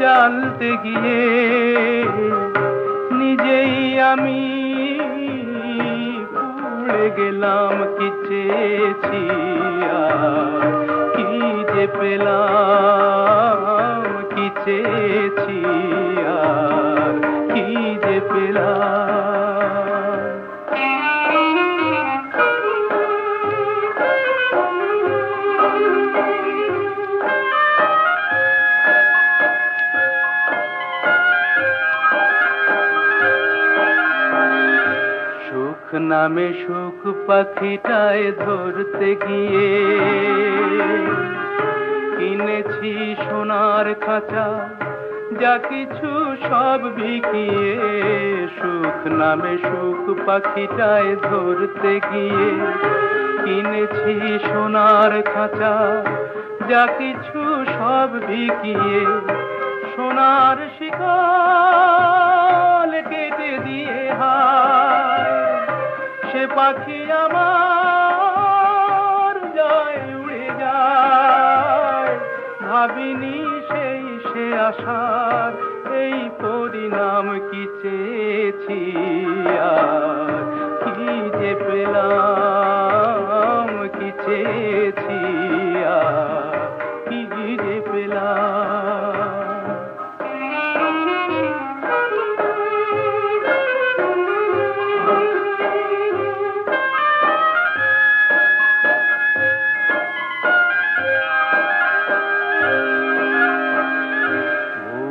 জ্বালতে গিয়ে নিজেই আমি পড়ে গেলাম কি চেয়েছি কি যে পেলাম কি চেয়েছি নামে সুখ পাখিটায় ধরতে গিয়ে কিনেছি সোনার খাঁচা, যা কিছু সব বিকিয়ে সুখ নামে সুখ পাখিটায় ধরতে গিয়ে কিনেছি সোনার খাঁচা, যা কিছু সব বিকিয়ে সোনার শিকাল পাখি আমার যায় উড়ে যায়। ভাবিনি সেই সে আসার এই পরিণাম কি চেয়েছি আর?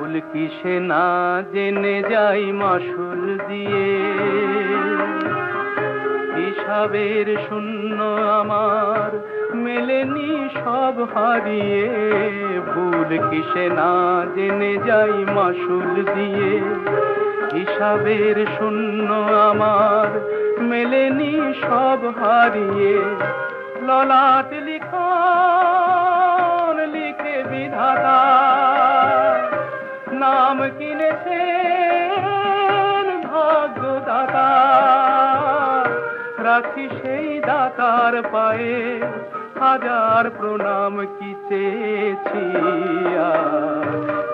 ভুল কিসে না জেনে যাই মাসুল দিয়ে। হিসাবের শূন্য আমার মেলেনি সব হারিয়ে। ভুল কিসে না জেনে যাই মাসুল দিয়ে। হিসাবের শূন্য আমার মেলেনি সব হারিয়ে। ললাট লিখন কিনেছে ভাগ্যদাতা। রাখি সেই দাতার পায়ে হাজার প্রণাম কি চেয়েছি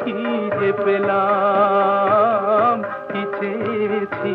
কি যে পেলাম, কি চেয়েছি